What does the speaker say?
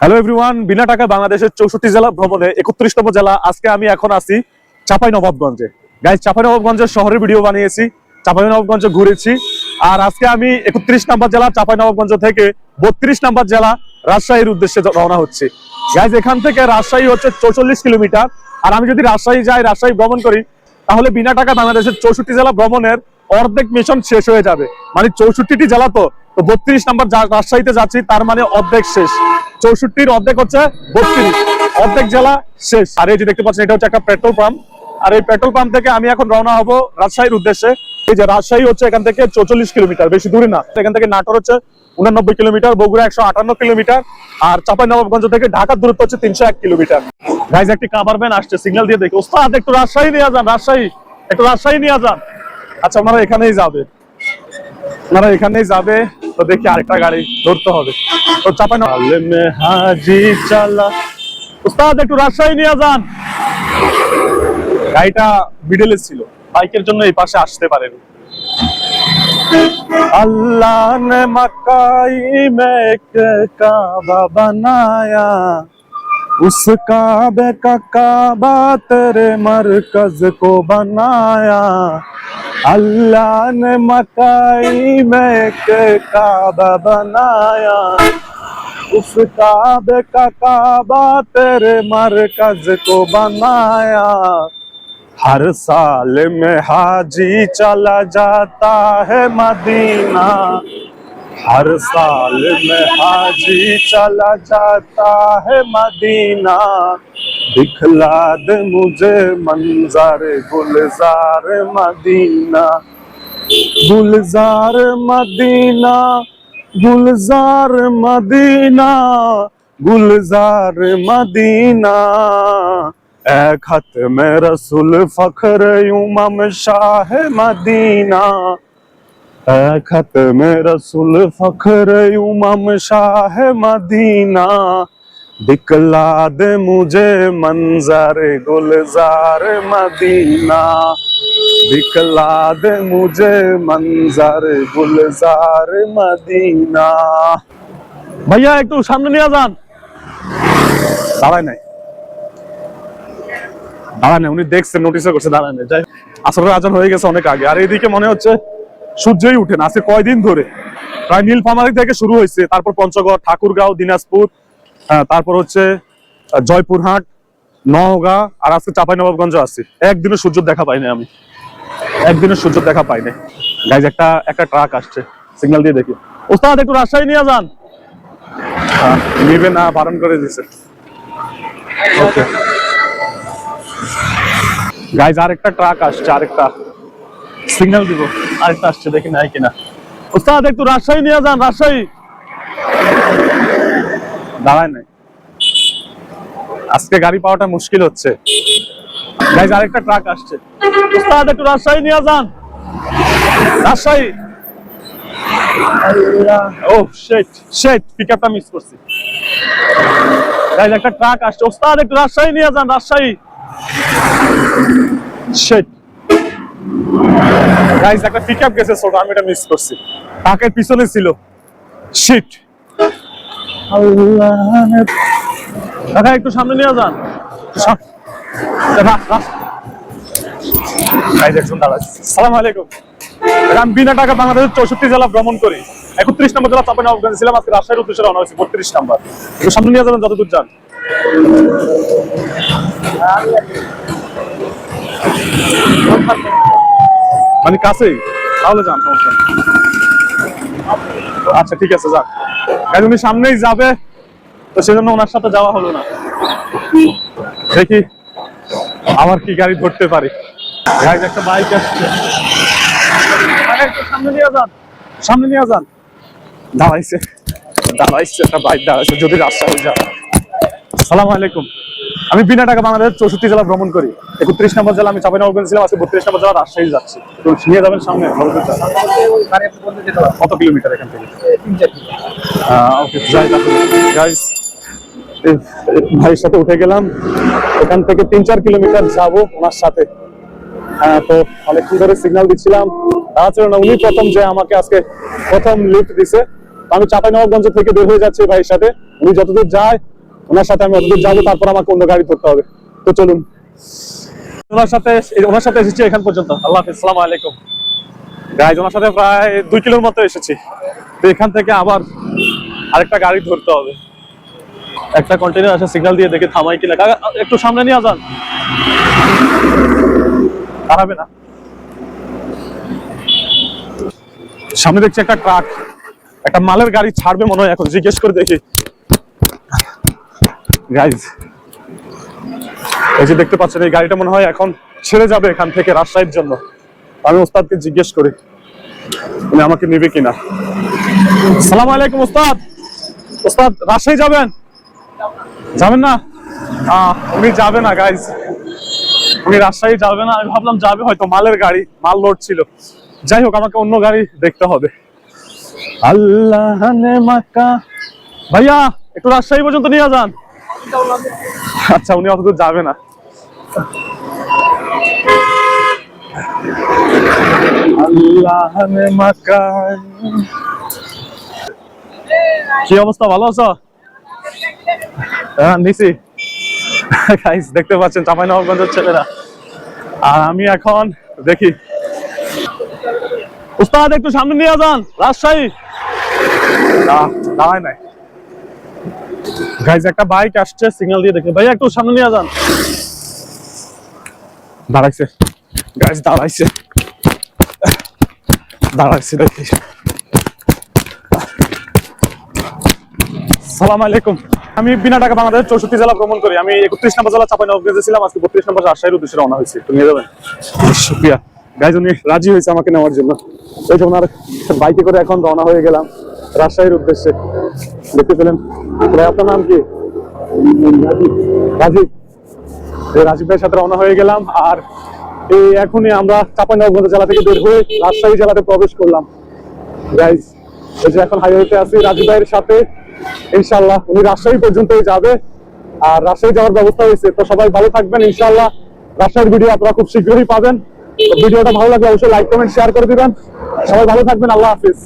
Hello everyone বিনা টাকায় বাংলাদেশের চৌষট্টি জেলা ভ্রমণে একত্রিশতম জেলা। আজকে আমি এখন আছি চাপাই নবাবগঞ্জে গাইজ চাপাই নবাবগঞ্জের শহরের ভিডিও বানিয়েছি চাপাই নবাবগঞ্জে ঘুরেছি। আর আজকে আমি একত্রিশ নাম্বার জেলা চাপাই নবাবগঞ্জ থেকে বত্রিশ নাম্বার জেলা রাজশাহীর উদ্দেশ্যে রওনা হচ্ছে। গাইজ এখান থেকে রাজশাহী হচ্ছে চৌচল্লিশ কিলোমিটার। আর আমি যদি রাজশাহী যাই, রাজশাহী ভ্রমণ করি, তাহলে বিনা টাকা বাংলাদেশের চৌষট্টি জেলা ভ্রমণের অর্ধেক মিশন শেষ হয়ে যাবে। মানে চৌষট্টিটি জেলা তো তো বত্রিশ নাম্বার রাজশাহীতে যাচ্ছি, তার মানে অর্ধেক শেষ। চৌষট্টির অর্ধেক হচ্ছে বত্রিশ। অর্ধেক জেলা শেষ। আর এই যে দেখতে পাচ্ছেন, এটা হচ্ছে একটা পেট্রোল পাম্প। আর এই পেট্রোল পাম্প থেকে আমি এখন রওনা হব রাজশাহীর উদ্দেশ্যে। এই যে রাজশাহী হচ্ছে এখান থেকে চৌচল্লিশ কিলোমিটার, বেশি দূরে না। এখান থেকে নাটোর হচ্ছে উনানব্বই কিলোমিটার, বগুড়া একশো আটান্ন কিলোমিটার, আর চাপাই নবাবগঞ্জ থেকে ঢাকার দূরত্ব হচ্ছে তিনশো এক কিলোমিটার। গাইজ একটি কাবার ভ্যান আসছে সিগন্যাল দিয়ে দেখি। ওস্তাদ, একটু রাজশাহী নিয়ে যান, রাজশাহী। একটু রাজশাহী নিয়ে যান। আচ্ছা ওনারা এখানেই যাবে। ওনারা এখানেই যাবে। তো দেখি আরেকটা গাড়ি ধরতে হবে তো চাপাই না মে হাজি চালা উস্তাদ একটু রাজশাহী নিয়ে যান গাড়িটা মিডলে ছিল বাইকের জন্য এই পাশে আসতে পারেনি अल्लाह ने मकाई में एक काबा बनाया उस काबे का काबा तेरे मरकज को बनाया अल्लाह ने मकाई में एक काबा बनाया। उस काबे का काबा तेरे मरकज को बनाया। हर साल में हाजी चला जाता है मदीना। ہر سال میں حاجی چلا جاتا ہے مدینہ۔ دکھلا دے مجھے منظر گلزار مدینہ۔ گلزار مدینہ گلزار مدینہ گلزار مدینہ۔ اے خط میں رسول فخر امم شاہ مدینہ۔ एक खत में रसूल फखर उमम शाह मदीना दिखला दे मुझे मंजर गुलजार मदीना दिखला दे मुझे मंजर गुलजार मदीना भैया একটু সামনে নিয়ে যান দাঁড়ায় নাই দাঁড়ায় নাই উনি দেখছেন নোটিশও করছে দাঁড়ায় নাই যাই আসরের আজান হয়ে গেছে অনেক আগে আর এইদিকে মনে হচ্ছে সূর্যই উঠে না আজকে কয়দিন ধরে? প্রায় নীলফামারী থেকে শুরু হয়েছে। তারপর পঞ্চগড় ঠাকুরগাঁও দিনাজপুর আহ, তারপর হচ্ছে জয়পুরহাট নওগাঁ আর আজকে চাঁপাইনবাবগঞ্জ আছি। একদিনও সূর্য দেখা পাইনি আমি। একদিনও সূর্য দেখা পাইনি। গাইজ একটা একটা ট্রাক আসছে। সিগন্যাল দিয়ে দেখি। ওস্তাদ একটু রাজশাহী নিয়ে যান। আহ, নিবে না বারণ করে দিছে। ওকে গাইজ আরেকটা ট্রাক আসছে আরেকটা। সিগন্যাল দিব। আরেকটা আসছে, দেখি নাই কিনা। ওস্তাদ, একটু রাজশাহী নিয়ে যান, রাজশাহী। দাঁড়ায় নাই। আজকে গাড়ি পাওয়াটা মুশকিল হচ্ছে। আরেকটা ট্রাক আসছে। ওস্তাদ, একটু রাজশাহী নিয়ে যান। রাজশাহী। ও শেট শেট পিকআপটা মিস করছি। একটা ট্রাক আসছে। ওস্তাদ, একটু রাজশাহী নিয়ে যান, রাজশাহী। শেট গাইজ একটা পিকআপ গেছে ছোট আমি এটা মিস করছি। ট্রাকের পিছনে ছিল। শিট আল্লাহ একটু সামনে নিয়ে যান। সালাম আলাইকুম। আমি বিনা টাকা বাংলাদেশের চৌষট্টি জেলা ভ্রমণ করি। একত্রিশ নম্বর জেলা চাপাই নবাবগঞ্জ ছিলাম, আজকে রাজশাহীর উদ্দেশ্যে রওনা হয়েছি বত্রিশ নম্বর। একটু সামনে নিয়ে যাবেন, যতদূর যান। মানে কাছেই? তাহলে যান, সমস্যা আচ্ছা ঠিক আছে, যান। গাইজ উনি সামনেই যাবে, তো সেজন্য ওনার সাথে যাওয়া হলো না। দেখি আবার কি গাড়ি ধরতে পারি। গাইজ একটা বাইক আসছে। সামনে নিয়ে যান, সামনে নিয়ে যান। দাঁড়াইছে দাঁড়াইছে, একটা বাইক দাঁড়াইছে, যদি রাস্তা হয়ে যায় সালাম আলাইকুম। আমি বিনা টাকা বাংলাদেশের চৌষট্টি জেলা ভ্রমণ করি। একত্রিশ নম্বর জেলা আমি চাপাইনবাবগঞ্জ ছিলাম আজকে বত্রিশ নম্বর জেলা রাজশাহী যাচ্ছি। তো নিয়ে যাবেন সামনে কত কিলোমিটার এখান থেকে? ভাইয়ের সাথে উঠে গেলাম। এখান থেকে তিন চার কিলোমিটার যাব ওনার সাথে। হ্যাঁ তো অনেকক্ষণ ধরে সিগন্যাল দিচ্ছিলাম। তাছাড়া না, উনি প্রথম যে আমাকে আজকে প্রথম লিফট দিছে। আমি চাপাই নবাবগঞ্জ থেকে বের হয়ে যাচ্ছি ভাইয়ের সাথে। উনি যতদূর যায় ওনার সাথে আমি অতদূর যাব, তারপর আমাকে অন্য গাড়ি ধরতে হবে। তো চলুন। ওনার সাথে ওনার সাথে এসেছি এখান পর্যন্ত। আল্লাহ হাফিজ সালাম আলাইকুম। গাইজ ওনার সাথে প্রায় দুই কিলোর মতো এসেছি। তো এখান থেকে আবার আরেকটা গাড়ি ধরতে হবে। একটা কন্টেনার আছে সিগন্যাল দিয়ে দেখে থামাই কিনা। একটু সামনে নিয়ে যান। দাঁড়াবে না। সামনে দেখছি একটা ট্রাক একটা মালের গাড়ি ছাড়বে মনে হয় এখন, জিজ্ঞেস করে দেখি। গাইজ এই যে দেখতে পাচ্ছেন, এই গাড়িটা মনে হয় এখন ছেড়ে যাবে এখান থেকে রাজশাহীর জন্য। আমি ওস্তাদকে জিজ্ঞেস করি, উনি আমাকে নেবে কিনা। সালাম আলাইকুম, ওস্তাদ। ওস্তাদ, রাজশাহী যাবেন? যাবেন না? উনি যাবে না গাইজ উনি রাজশাহী যাবে না, আমি ভাবলাম যাবে হয়তো মালের গাড়ি, মাল লোড ছিল। যাই হোক, আমাকে অন্য গাড়ি দেখতে হবে। আল্লাহ ভাইয়া, একটু রাজশাহী পর্যন্ত নিয়ে যান। আচ্ছা উনি অতদূর যাবে না। আল্লাহ কি অবস্থা, ভালো আছো? হ্যাঁ নিছি। গাইস দেখতে পাচ্ছেন চাপাই নবাবগঞ্জের ছেলেরা। আর আমি এখন দেখি। উস্তাদ, একটু সামনে নিয়ে যান, রাজশাহী। দাঁড়ায় নাই। গাইজ একটা বাইক আসছে সিগন্যাল দিয়ে দেখে ভাইয়া, একটু সামনে নিয়ে যান। দাঁড়াইছে। গাইজ দাঁড়াইছে। দাঁড়াইছে, দেখি। সালাম আলাইকুম। আমি বিনা টাকা বাংলাদেশের চৌষট্টি জেলা ভ্রমণ করি। আমি একত্রিশ নম্বর জেলা চাপাই নবগঞ্জে ছিলাম আজকে বত্রিশ নম্বর রাজশাহীর উদ্দেশ্যে রওনা হয়েছি। নিয়ে যাবেন? শুক্রিয়া। গাইজ উনি রাজি হয়েছে আমাকে নেওয়ার জন্য। ওই যে ওনার বাইকে করে এখন রওনা হয়ে গেলাম। রাজশাহীর উদ্দেশ্যে দেখতে পেলেন। ভাই, আপনার নাম কি? রাজীব। রাজীব ভাইয়ের সাথে রওনা হয়ে গেলাম আর এই এখনই আমরা চাপাইনবাবগঞ্জ জেলা থেকে বের হয়ে রাজশাহী জেলাতে প্রবেশ করলাম। গাইজ এই যে এখন হাইওয়েতে আছি, রাজীব ভাইয়ের সাথে ইনশাল্লাহ উনি রাজশাহী পর্যন্তই যাবে। আর রাজশাহী যাওয়ার ব্যবস্থা হয়েছে। তো সবাই ভালো থাকবেন ইনশাল্লাহ রাজশাহীর ভিডিও আপনারা খুব শীঘ্রই পাবেন। ভিডিওটা ভালো লাগলে অবশ্যই লাইক কমেন্ট শেয়ার করে দিবেন। সবাই ভালো থাকবেন, আল্লাহ হাফিজ।